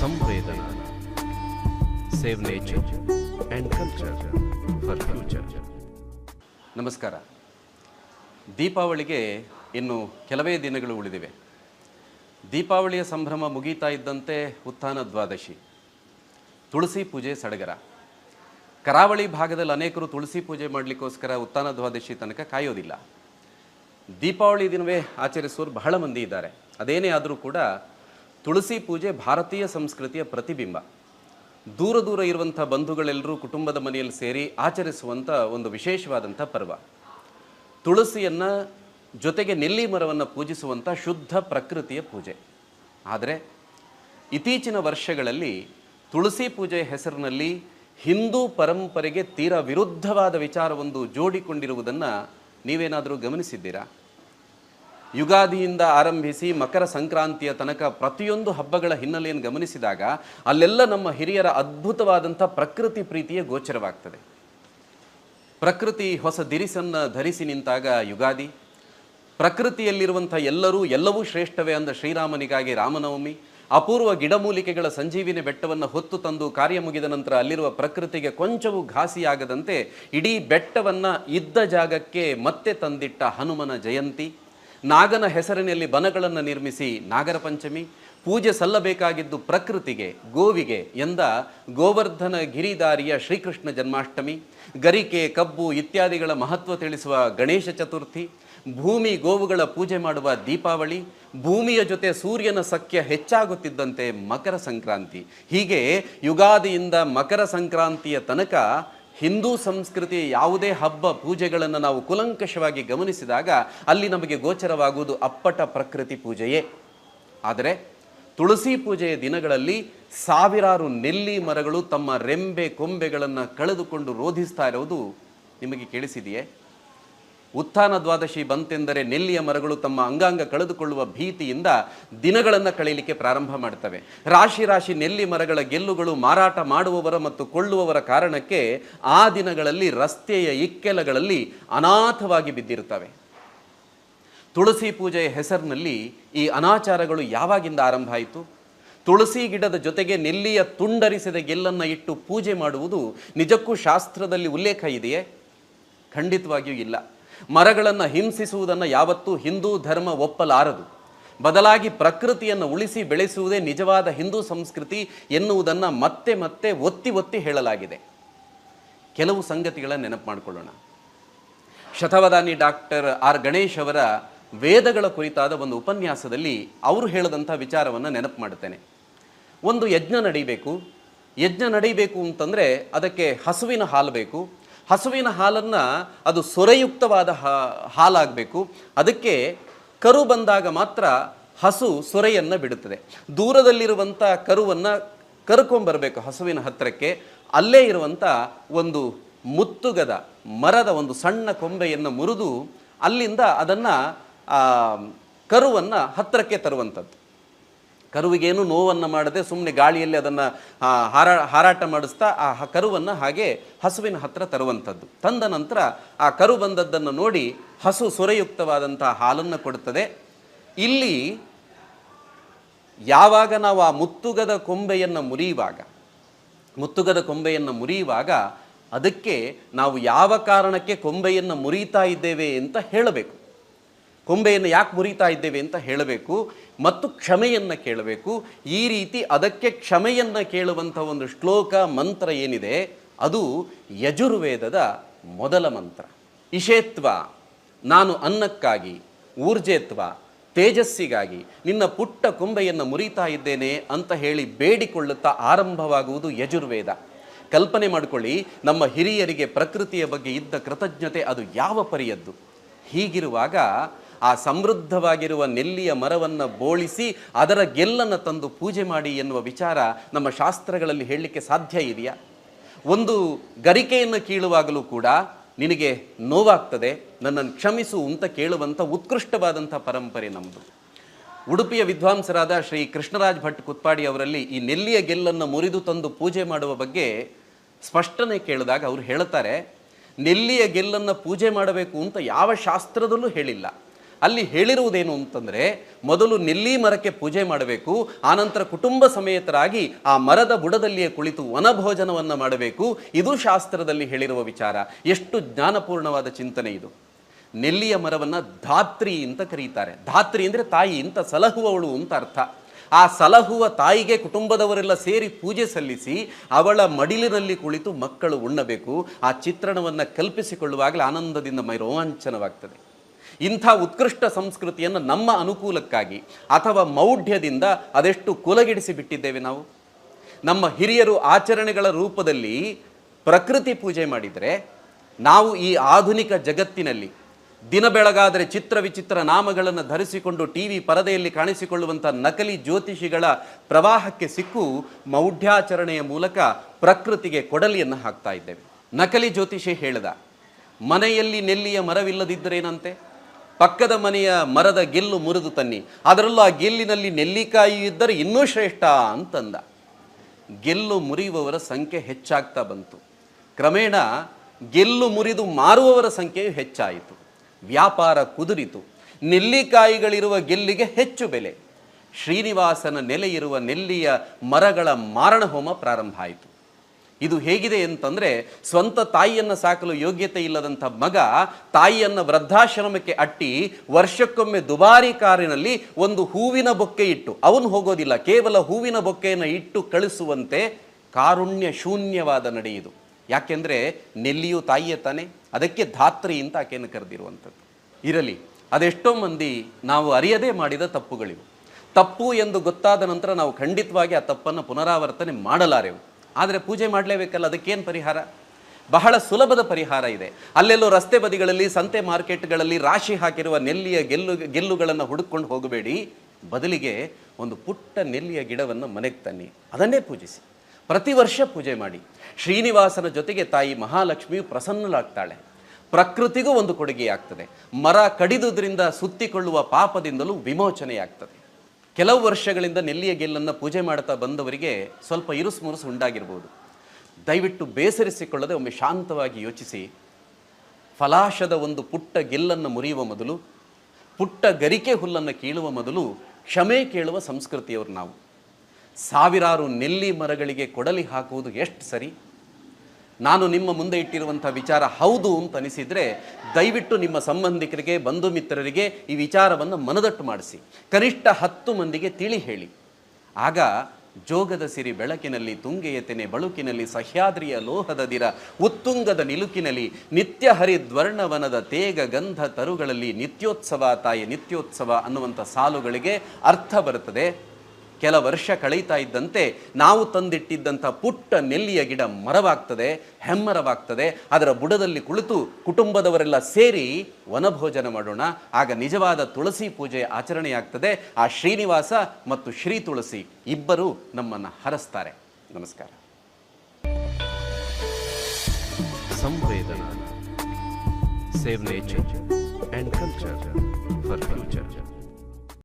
Samvedana. Save nature and culture for future ನಮಸ್ಕಾರ. ದೀಪಾವಳಿಗೆ ಇನ್ನು ಕೆಲವೇ ದಿನಗಳು ಉಳಿದಿವೆ. ದೀಪಾವಳಿಯ ಸಂಭ್ರಮ ಮುಗೀತಾ ಇದ್ದಂತೆ ಉತ್ಥಾನ ದ್ವಾದಶಿ. ತುಳಸಿ ಪೂಜೆ ಸಡಗರ. ಕರಾವಳಿ ಭಾಗದಲ್ಲಿ ಅನೇಕರು ತುಳಸಿ ಪೂಜೆ ಮಾಡಲಿಕ್ಕೋಸ್ಕರ ಉತ್ಥಾನ ದ್ವಾದಶಿ ತನಕ ಕಾಯೋದಿಲ್ಲ. ದೀಪಾವಳಿ ದಿನವೇ ಆಚರಿಸುವವರು ಬಹಳ ಮಂದಿ ಇದ್ದಾರೆ. ಅದೇನೇ ಆದರೂ ಕೂಡ ತುಳಸಿ ಪೂಜೆ ಭಾರತೀಯ ಸಂಸ್ಕೃತಿಯ ಪ್ರತಿಬಿಂಬ. ದೂರ ದೂರ ಇರುವಂಥ ಬಂಧುಗಳೆಲ್ಲರೂ ಕುಟುಂಬದ ಮನೆಯಲ್ಲಿ ಸೇರಿ ಆಚರಿಸುವಂಥ ಒಂದು ವಿಶೇಷವಾದಂಥ ಪರ್ವ. ತುಳಸಿಯನ್ನು ಜೊತೆಗೆ ನೆಲ್ಲಿ ಮರವನ್ನು ಪೂಜಿಸುವಂಥ ಶುದ್ಧ ಪ್ರಕೃತಿಯ ಪೂಜೆ. ಆದರೆ ಇತ್ತೀಚಿನ ವರ್ಷಗಳಲ್ಲಿ ತುಳಸಿ ಪೂಜೆಯ ಹೆಸರಿನಲ್ಲಿ ಹಿಂದೂ ಪರಂಪರೆಗೆ ತೀರಾ ವಿರುದ್ಧವಾದ ವಿಚಾರವೊಂದು ಜೋಡಿಕೊಂಡಿರುವುದನ್ನು ನೀವೇನಾದರೂ ಗಮನಿಸಿದ್ದೀರಾ? ಯುಗಾದಿಯಿಂದ ಆರಂಭಿಸಿ ಮಕರ ಸಂಕ್ರಾಂತಿಯ ತನಕ ಪ್ರತಿಯೊಂದು ಹಬ್ಬಗಳ ಹಿನ್ನೆಲೆಯನ್ನು ಗಮನಿಸಿದಾಗ ಅಲ್ಲೆಲ್ಲ ನಮ್ಮ ಹಿರಿಯರ ಅದ್ಭುತವಾದಂಥ ಪ್ರಕೃತಿ ಪ್ರೀತಿಯ ಗೋಚರವಾಗ್ತದೆ. ಪ್ರಕೃತಿ ಹೊಸ ದಿರಿಸನ್ನು ಧರಿಸಿ ನಿಂತಾಗ ಯುಗಾದಿ. ಪ್ರಕೃತಿಯಲ್ಲಿರುವಂಥ ಎಲ್ಲರೂ ಎಲ್ಲವೂ ಶ್ರೇಷ್ಠವೇ ಅಂದ ಶ್ರೀರಾಮನಿಗಾಗಿ ರಾಮನವಮಿ. ಅಪೂರ್ವ ಗಿಡಮೂಲಿಕೆಗಳ ಸಂಜೀವಿನಿ ಬೆಟ್ಟವನ್ನು ಹೊತ್ತು ತಂದು ಕಾರ್ಯ ಮುಗಿದ ನಂತರ ಅಲ್ಲಿರುವ ಪ್ರಕೃತಿಗೆ ಕೊಂಚವೂ ಘಾಸಿಯಾಗದಂತೆ ಇಡೀ ಬೆಟ್ಟವನ್ನು ಇದ್ದ ಜಾಗಕ್ಕೆ ಮತ್ತೆ ತಂದಿಟ್ಟ ಹನುಮನ ಜಯಂತಿ. ನಾಗನ ಹೆಸರಿನಲ್ಲಿ ಬನಗಳನ್ನು ನಿರ್ಮಿಸಿ ನಾಗರ ಪಂಚಮಿ, ಪೂಜೆ ಸಲ್ಲಬೇಕಾಗಿದ್ದು ಪ್ರಕೃತಿಗೆ, ಗೋವಿಗೆ ಎಂದ ಗೋವರ್ಧನ ಗಿರಿದಾರಿಯ ಶ್ರೀಕೃಷ್ಣ ಜನ್ಮಾಷ್ಟಮಿ, ಗರಿಕೆ, ಕಬ್ಬು ಇತ್ಯಾದಿಗಳ ಮಹತ್ವ ತಿಳಿಸುವ ಗಣೇಶ ಚತುರ್ಥಿ, ಭೂಮಿ ಗೋವುಗಳ ಪೂಜೆ ಮಾಡುವ ದೀಪಾವಳಿ, ಭೂಮಿಯ ಜೊತೆ ಸೂರ್ಯನ ಸಖ್ಯ ಹೆಚ್ಚಾಗುತ್ತಿದ್ದಂತೆ ಮಕರ ಸಂಕ್ರಾಂತಿ. ಹೀಗೆ ಯುಗಾದಿಯಿಂದ ಮಕರ ಸಂಕ್ರಾಂತಿಯ ತನಕ ಹಿಂದೂ ಸಂಸ್ಕೃತಿಯ ಯಾವುದೇ ಹಬ್ಬ ಪೂಜೆಗಳನ್ನು ನಾವು ಕುಲಂಕಷವಾಗಿ ಗಮನಿಸಿದಾಗ ಅಲ್ಲಿ ನಮಗೆ ಗೋಚರವಾಗುವುದು ಅಪ್ಪಟ ಪ್ರಕೃತಿ ಪೂಜೆಯೇ. ಆದರೆ ತುಳಸಿ ಪೂಜೆಯ ದಿನಗಳಲ್ಲಿ ಸಾವಿರಾರು ನೆಲ್ಲಿ ಮರಗಳು ತಮ್ಮ ರೆಂಬೆ ಕೊಂಬೆಗಳನ್ನು ಕಳೆದುಕೊಂಡು ರೋಧಿಸ್ತಾ ಇರೋದು ನಿಮಗೆ ಕೇಳಿಸಿದೆಯೇ? ಉತ್ಥಾನ ದ್ವಾದಶಿ ಬಂತೆಂದರೆ ನೆಲ್ಲಿಯ ಮರಗಳು ತಮ್ಮ ಅಂಗಾಂಗ ಕಳೆದುಕೊಳ್ಳುವ ಭೀತಿಯಿಂದ ದಿನಗಳನ್ನು ಕಳೆಯಲಿಕ್ಕೆ ಪ್ರಾರಂಭ ಮಾಡ್ತವೆ. ರಾಶಿ ರಾಶಿ ನೆಲ್ಲಿ ಮರಗಳ ಗೆಲ್ಲುಗಳು ಮಾರಾಟ ಮಾಡುವವರ ಮತ್ತು ಕೊಳ್ಳುವವರ ಕಾರಣಕ್ಕೆ ಆ ದಿನಗಳಲ್ಲಿ ರಸ್ತೆಯ ಇಕ್ಕೆಲಗಳಲ್ಲಿ ಅನಾಥವಾಗಿ ಬಿದ್ದಿರುತ್ತವೆ. ತುಳಸಿ ಪೂಜೆಯ ಹೆಸರಿನಲ್ಲಿ ಈ ಅನಾಚಾರಗಳು ಯಾವಾಗಿಂದ ಆರಂಭ ಆಯಿತು? ತುಳಸಿ ಗಿಡದ ಜೊತೆಗೆ ನೆಲ್ಲಿಯ ತುಂಡರಿಸಿದ ಗೆಲ್ಲನ್ನು ಇಟ್ಟು ಪೂಜೆ ಮಾಡುವುದು ನಿಜಕ್ಕೂ ಶಾಸ್ತ್ರದಲ್ಲಿ ಉಲ್ಲೇಖ ಇದೆಯೇ? ಖಂಡಿತವಾಗಿಯೂ ಇಲ್ಲ. ಮರಗಳನ್ನು ಹಿಂಸಿಸುವುದನ್ನು ಯಾವತ್ತೂ ಹಿಂದೂ ಧರ್ಮ ಒಪ್ಪಲಾರದು. ಬದಲಾಗಿ ಪ್ರಕೃತಿಯನ್ನು ಉಳಿಸಿ ಬೆಳೆಸುವುದೇ ನಿಜವಾದ ಹಿಂದೂ ಸಂಸ್ಕೃತಿ ಎನ್ನುವುದನ್ನು ಮತ್ತೆ ಮತ್ತೆ ಒತ್ತಿ ಒತ್ತಿ ಹೇಳಲಾಗಿದೆ. ಕೆಲವು ಸಂಗತಿಗಳ ನೆನಪು ಮಾಡಿಕೊಳ್ಳೋಣ. ಶತವದಾನಿ ಡಾಕ್ಟರ್ ಆರ್ ಗಣೇಶ್ ಅವರ ವೇದಗಳ ಕುರಿತಾದ ಒಂದು ಉಪನ್ಯಾಸದಲ್ಲಿ ಅವರು ಹೇಳದಂಥ ವಿಚಾರವನ್ನು ನೆನಪು ಮಾಡುತ್ತೇನೆ. ಒಂದು ಯಜ್ಞ ನಡೀಬೇಕು. ಯಜ್ಞ ನಡೀಬೇಕು ಅಂತಂದರೆ ಅದಕ್ಕೆ ಹಸುವಿನ ಹಾಲು ಬೇಕು. ಹಸುವಿನ ಹಾಲನ್ನು ಅದು ಸೊರೆಯುಕ್ತವಾದ ಹಾಲಾಗಬೇಕು. ಅದಕ್ಕೆ ಕರು ಬಂದಾಗ ಮಾತ್ರ ಹಸು ಸೊರೆಯನ್ನು ಬಿಡುತ್ತದೆ. ದೂರದಲ್ಲಿರುವಂಥ ಕರುವನ್ನು ಕರ್ಕೊಂಬರಬೇಕು ಹಸುವಿನ ಹತ್ತಿರಕ್ಕೆ ಅಲ್ಲೇ ಇರುವಂಥ ಒಂದು ಮುತ್ತುಗದ, ಮರದ ಒಂದು ಸಣ್ಣ ಕೊಂಬೆಯನ್ನು ಮುರಿದು ಅಲ್ಲಿಂದ ಅದನ್ನು ಕರುವನ್ನು ಹತ್ತಿರಕ್ಕೆ ತರುವಂಥದ್ದು. ಕರುವಿಗೇನು ನೋವನ್ನು ಮಾಡದೆ ಸುಮ್ಮನೆ ಗಾಳಿಯಲ್ಲಿ ಅದನ್ನು ಹಾರಾ, ಹಾರಾಟ ಮಾಡಿಸ್ತಾ ಆ ಕರುವನ್ನು ಹಾಗೆ ಹಸುವಿನ ಹತ್ರ ತರುವಂಥದ್ದು. ತಂದ ನಂತರ ಆ ಕರು ಬಂದದ್ದನ್ನು ನೋಡಿ ಹಸು ಸೊರೆಯುಕ್ತವಾದಂಥ ಹಾಲನ್ನು ಕೊಡುತ್ತದೆ. ಇಲ್ಲಿ ಯಾವಾಗ ನಾವು ಆ ಮುತ್ತುಗದ ಕೊಂಬೆಯನ್ನು ಮುರಿಯುವಾಗ, ಮುತ್ತುಗದ ಕೊಂಬೆಯನ್ನು ಮುರಿಯುವಾಗ ಅದಕ್ಕೆ ನಾವು ಯಾವ ಕಾರಣಕ್ಕೆ ಕೊಂಬೆಯನ್ನು ಮುರಿತಾ ಇದ್ದೇವೆ ಅಂತ ಹೇಳಬೇಕು. ಕೊಂಬೆಯನ್ನು ಯಾಕೆ ಮುರಿತಾ ಇದ್ದೇವೆ ಅಂತ ಹೇಳಬೇಕು ಮತ್ತು ಕ್ಷಮೆಯನ್ನು ಕೇಳಬೇಕು. ಈ ರೀತಿ ಅದಕ್ಕೆ ಕ್ಷಮೆಯನ್ನು ಕೇಳುವಂಥ ಒಂದು ಶ್ಲೋಕ, ಮಂತ್ರ ಏನಿದೆ? ಅದು ಯಜುರ್ವೇದದ ಮೊದಲ ಮಂತ್ರ. ಇಷೇತ್ವ, ನಾನು ಅನ್ನಕ್ಕಾಗಿ, ಊರ್ಜೇತ್ವ, ತೇಜಸ್ಸಿಗಾಗಿ ನಿನ್ನ ಪುಟ್ಟ ಕೊಂಬೆಯನ್ನು ಮುರಿತಾ ಇದ್ದೇನೆ ಅಂತ ಹೇಳಿ ಬೇಡಿಕೊಳ್ಳುತ್ತಾ ಆರಂಭವಾಗುವುದು ಯಜುರ್ವೇದ. ಕಲ್ಪನೆ ಮಾಡಿಕೊಳ್ಳಿ, ನಮ್ಮ ಹಿರಿಯರಿಗೆ ಪ್ರಕೃತಿಯ ಬಗ್ಗೆ ಇದ್ದ ಕೃತಜ್ಞತೆ ಅದು ಯಾವ ಪರಿಯದ್ದು? ಹೀಗಿರುವಾಗ ಆ ಸಮೃದ್ಧವಾಗಿರುವ ನೆಲ್ಲಿಯ ಮರವನ್ನು ಬೋಳಿಸಿ ಅದರ ಗೆಲ್ಲನ್ನು ತಂದು ಪೂಜೆ ಮಾಡಿ ಎನ್ನುವ ವಿಚಾರ ನಮ್ಮ ಶಾಸ್ತ್ರಗಳಲ್ಲಿ ಹೇಳಲಿಕ್ಕೆ ಸಾಧ್ಯ ಇದೆಯಾ? ಒಂದು ಗರಿಕೆಯನ್ನು ಕೀಳುವಾಗಲೂ ಕೂಡ ನಿನಗೆ ನೋವಾಗ್ತದೆ, ನನ್ನನ್ನು ಕ್ಷಮಿಸು ಅಂತ ಕೇಳುವಂಥ ಉತ್ಕೃಷ್ಟವಾದಂಥ ಪರಂಪರೆ ನಮ್ಮದು ಉಡುಪಿಯ ವಿದ್ವಾಂಸರಾದ ಶ್ರೀ ಕೃಷ್ಣರಾಜ್ ಭಟ್ ಕುತ್ಪಾಡಿ ಅವರಲ್ಲಿ ಈ ನೆಲ್ಲಿಯ ಗೆಲ್ಲನ್ನು ಮುರಿದು ತಂದು ಪೂಜೆ ಮಾಡುವ ಬಗ್ಗೆ ಸ್ಪಷ್ಟನೆ ಕೇಳಿದಾಗ ಅವರು ಹೇಳ್ತಾರೆ, ನೆಲ್ಲಿಯ ಗೆಲ್ಲನ್ನು ಪೂಜೆ ಮಾಡಬೇಕು ಅಂತ ಯಾವ ಶಾಸ್ತ್ರದಲ್ಲೂ ಹೇಳಿಲ್ಲ. ಅಲ್ಲಿ ಹೇಳಿರುವುದೇನು ಅಂತಂದರೆ, ಮೊದಲು ನೆಲ್ಲಿ ಮರಕ್ಕೆ ಪೂಜೆ ಮಾಡಬೇಕು, ಆನಂತರ ಕುಟುಂಬ ಸಮೇತರಾಗಿ ಆ ಮರದ ಬುಡದಲ್ಲಿಯೇ ಕುಳಿತು ವನಭೋಜನವನ್ನು ಮಾಡಬೇಕು. ಇದು ಶಾಸ್ತ್ರದಲ್ಲಿ ಹೇಳಿರುವ ವಿಚಾರ. ಎಷ್ಟು ಜ್ಞಾನಪೂರ್ಣವಾದ ಚಿಂತನೆ ಇದು. ನೆಲ್ಲಿಯ ಮರವನ್ನು ಧಾತ್ರಿ ಅಂತ ಕರೀತಾರೆ. ಧಾತ್ರಿ ಅಂದರೆ ತಾಯಿ ಅಂತ ಸಲಹುವವಳು ಅಂತ ಅರ್ಥ. ಆ ಸಲಹುವ ತಾಯಿಗೆ ಕುಟುಂಬದವರೆಲ್ಲ ಸೇರಿ ಪೂಜೆ ಸಲ್ಲಿಸಿ, ಅವಳ ಮಡಿಲಿನಲ್ಲಿ ಕುಳಿತು ಮಕ್ಕಳು ಉಣ್ಣಬೇಕು. ಆ ಚಿತ್ರಣವನ್ನು ಕಲ್ಪಿಸಿಕೊಳ್ಳುವಾಗಲೇ ಆನಂದದಿಂದ ಮೈ ರೋಮಾಂಚನವಾಗ್ತದೆ ಇಂಥ ಉತ್ಕೃಷ್ಟ ಸಂಸ್ಕೃತಿಯನ್ನು ನಮ್ಮ ಅನುಕೂಲಕ್ಕಾಗಿ ಅಥವಾ ಮೌಢ್ಯದಿಂದ ಅದೆಷ್ಟು ಕುಲಗಿಡಿಸಿ ಬಿಟ್ಟಿದ್ದೇವೆ ನಾವು? ನಮ್ಮ ಹಿರಿಯರು ಆಚರಣೆಗಳ ರೂಪದಲ್ಲಿ ಪ್ರಕೃತಿ ಪೂಜೆ ಮಾಡಿದರೆ, ನಾವು ಈ ಆಧುನಿಕ ಜಗತ್ತಿನಲ್ಲಿ ದಿನ ಬೆಳಗಾದರೆ ಚಿತ್ರ ವಿಚಿತ್ರ ನಾಮಗಳನ್ನು ಧರಿಸಿಕೊಂಡು ಟಿ ವಿ ಪರದೆಯಲ್ಲಿ ಕಾಣಿಸಿಕೊಳ್ಳುವಂಥ ನಕಲಿ ಜ್ಯೋತಿಷಿಗಳ ಪ್ರವಾಹಕ್ಕೆ ಸಿಕ್ಕು ಮೌಢ್ಯಾಚರಣೆಯ ಮೂಲಕ ಪ್ರಕೃತಿಗೆ ಕೊಡಲಿಯನ್ನು ಹಾಕ್ತಾ ಇದ್ದೇವೆ. ನಕಲಿ ಜ್ಯೋತಿಷಿ ಹೇಳಿದ, ಮನೆಯಲ್ಲಿ ನೆಲ್ಲಿಯ ಮರವಿಲ್ಲದಿದ್ದರೇನಂತೆ ಪಕ್ಕದ ಮನೆಯ ಮರದ ಗೆಲ್ಲು ಮುರಿದು ತನ್ನಿ. ಅದರಲ್ಲೂ ಆ ಗೆಲ್ಲಿನಲ್ಲಿ ನೆಲ್ಲಿಕಾಯಿ ಇದ್ದರೆ ಇನ್ನೂ ಶ್ರೇಷ್ಠ ಅಂತಂದ. ಗೆಲ್ಲು ಮುರಿಯುವವರ ಸಂಖ್ಯೆ ಹೆಚ್ಚಾಗ್ತಾ ಬಂತು. ಕ್ರಮೇಣ ಗೆಲ್ಲು ಮುರಿದು ಮಾರುವವರ ಸಂಖ್ಯೆಯು ಹೆಚ್ಚಾಯಿತು. ವ್ಯಾಪಾರ ಕುದುರಿತು. ನೆಲ್ಲಿಕಾಯಿಗಳಿರುವ ಗೆಲ್ಲಿಗೆ ಹೆಚ್ಚು ಬೆಲೆ. ಶ್ರೀನಿವಾಸನ ನೆಲೆಯಿರುವ ನೆಲ್ಲಿಯ ಮರಗಳ ಮಾರಣ ಹೋಮ ಪ್ರಾರಂಭ ಆಯಿತು. ಇದು ಹೇಗಿದೆ ಅಂತಂದರೆ ಸ್ವಂತ ತಾಯಿಯನ್ನು ಸಾಕಲು ಯೋಗ್ಯತೆ ಇಲ್ಲದಂಥ ಮಗ ತಾಯಿಯನ್ನು ವೃದ್ಧಾಶ್ರಮಕ್ಕೆ ಅಟ್ಟಿ ವರ್ಷಕ್ಕೊಮ್ಮೆ ದುಬಾರಿ ಕಾರಿನಲ್ಲಿ ಒಂದು ಹೂವಿನ ಬೊಕ್ಕೆ ಇಟ್ಟು, ಅವನು ಹೋಗೋದಿಲ್ಲ, ಕೇವಲ ಹೂವಿನ ಬೊಕ್ಕೆಯನ್ನು ಇಟ್ಟು ಕಳಿಸುವಂತೆ ಕಾರುಣ್ಯ ಶೂನ್ಯವಾದ ನಡೆಯಿದು ಯಾಕೆಂದರೆ ನೆಲ್ಲಿಯು ತಾಯಿಯೇ ತಾನೆ, ಅದಕ್ಕೆ ಧಾತ್ರಿ ಅಂತ ಆಕೆಯನ್ನು ಕರೆದಿರುವಂಥದ್ದು. ಇರಲಿ, ಅದೆಷ್ಟೋ ಮಂದಿ ನಾವು ಅರಿಯದೇ ಮಾಡಿದ ತಪ್ಪುಗಳಿವು. ತಪ್ಪು ಎಂದು ಗೊತ್ತಾದ ನಂತರ ನಾವು ಖಂಡಿತವಾಗಿ ಆ ತಪ್ಪನ್ನು ಪುನರಾವರ್ತನೆ ಮಾಡಲಾರೆವು. ಆದರೆ ಪೂಜೆ ಮಾಡಲೇಬೇಕಲ್ಲ, ಅದಕ್ಕೇನು ಪರಿಹಾರ? ಬಹಳ ಸುಲಭದ ಪರಿಹಾರ ಇದೆ. ಅಲ್ಲೆಲ್ಲೋ ರಸ್ತೆ ಬದಿಗಳಲ್ಲಿ, ಸಂತೆ ಮಾರ್ಕೆಟ್ಗಳಲ್ಲಿ ರಾಶಿ ಹಾಕಿರುವ ನೆಲ್ಲಿಯ ಗೆಲ್ಲು, ಗೆಲ್ಲುಗಳನ್ನು ಹುಡುಕೊಂಡು ಹೋಗಬೇಡಿ. ಬದಲಿಗೆ ಒಂದು ಪುಟ್ಟ ನೆಲ್ಲಿಯ ಗಿಡವನ್ನು ಮನೆಗೆ ತನ್ನಿ. ಅದನ್ನೇ ಪೂಜಿಸಿ. ಪ್ರತಿ ವರ್ಷ ಪೂಜೆ ಮಾಡಿ. ಶ್ರೀನಿವಾಸನ ಜೊತೆಗೆ ತಾಯಿ ಮಹಾಲಕ್ಷ್ಮಿಯು ಪ್ರಸನ್ನಳಾಗ್ತಾಳೆ. ಪ್ರಕೃತಿಗೂ ಒಂದು ಕೊಡುಗೆಯಾಗ್ತದೆ. ಮರ ಕಡಿದುದರಿಂದ ಸುತ್ತಿಕೊಳ್ಳುವ ಪಾಪದಿಂದಲೂ ವಿಮೋಚನೆಯಾಗ್ತದೆ. ಕೆಲವು ವರ್ಷಗಳಿಂದ ನೆಲ್ಲಿಯ ಗೆಲ್ಲನ್ನು ಪೂಜೆ ಮಾಡ್ತಾ ಬಂದವರಿಗೆ ಸ್ವಲ್ಪ ಇರುಸು ಮುರುಸು ಉಂಟಾಗಿರ್ಬೋದು. ದಯವಿಟ್ಟು ಬೇಸರಿಸಿಕೊಳ್ಳದೆ ಒಮ್ಮೆ ಶಾಂತವಾಗಿ ಯೋಚಿಸಿ. ಫಲಾಶದ ಒಂದು ಪುಟ್ಟ ಗೆಲ್ಲನ್ನು ಮುರಿಯುವ ಮೊದಲು, ಪುಟ್ಟ ಗರಿಕೆ ಹುಲ್ಲನ್ನು ಕೀಳುವ ಮೊದಲು ಕ್ಷಮೆ ಕೇಳುವ ಸಂಸ್ಕೃತಿಯವರು ನಾವು. ಸಾವಿರಾರು ನೆಲ್ಲಿ ಮರಗಳಿಗೆ ಕೊಡಲಿ ಹಾಕುವುದು ಎಷ್ಟು ಸರಿ? ನಾನು ನಿಮ್ಮ ಮುಂದೆ ಇಟ್ಟಿರುವಂಥ ವಿಚಾರ ಹೌದು ಅಂತ ಅನಿಸಿದರೆ ದಯವಿಟ್ಟು ನಿಮ್ಮ ಸಂಬಂಧಿಕರಿಗೆ, ಬಂಧು ಮಿತ್ರರಿಗೆ ಈ ವಿಚಾರವನ್ನು ಮನದಟ್ಟು ಮಾಡಿಸಿ. ಕನಿಷ್ಠ ಹತ್ತು ಮಂದಿಗೆ ತಿಳಿ ಹೇಳಿ. ಆಗ ಜೋಗದ ಸಿರಿ ಬೆಳಕಿನಲ್ಲಿ, ತುಂಗೆಯ ತೆನೆ ಬಳುಕಿನಲ್ಲಿ, ಸಹ್ಯಾದ್ರಿಯ ಲೋಹದ ದಿರ, ಉತ್ತುಂಗದ ನಿಲುಕಿನಲ್ಲಿ, ನಿತ್ಯ ಹರಿದ್ವರ್ಣವನದ ತೇಗ ಗಂಧ ತರುಗಳಲ್ಲಿ ನಿತ್ಯೋತ್ಸವ ತಾಯಿ ನಿತ್ಯೋತ್ಸವ ಅನ್ನುವಂಥ ಸಾಲುಗಳಿಗೆ ಅರ್ಥ ಬರುತ್ತದೆ. ಕೆಲ ವರ್ಷ ಕಳೀತಾ ಇದ್ದಂತೆ ನಾವು ತಂದಿಟ್ಟಿದ್ದಂಥ ಪುಟ್ಟ ನೆಲ್ಲಿಯ ಗಿಡ ಮರವಾಗ್ತದೆ, ಹೆಮ್ಮರವಾಗ್ತದೆ. ಅದರ ಬುಡದಲ್ಲಿ ಕುಳಿತು ಕುಟುಂಬದವರೆಲ್ಲ ಸೇರಿ ವನಭೋಜನ ಮಾಡೋಣ. ಆಗ ನಿಜವಾದ ತುಳಸಿ ಪೂಜೆ ಆಚರಣೆಯಾಗ್ತದೆ. ಆ ಶ್ರೀನಿವಾಸ ಮತ್ತು ಶ್ರೀ ತುಳಸಿ ಇಬ್ಬರು ನಮ್ಮನ್ನು ಹರಸ್ತಾರೆ. ನಮಸ್ಕಾರ. Samvedana. Save nature and culture for future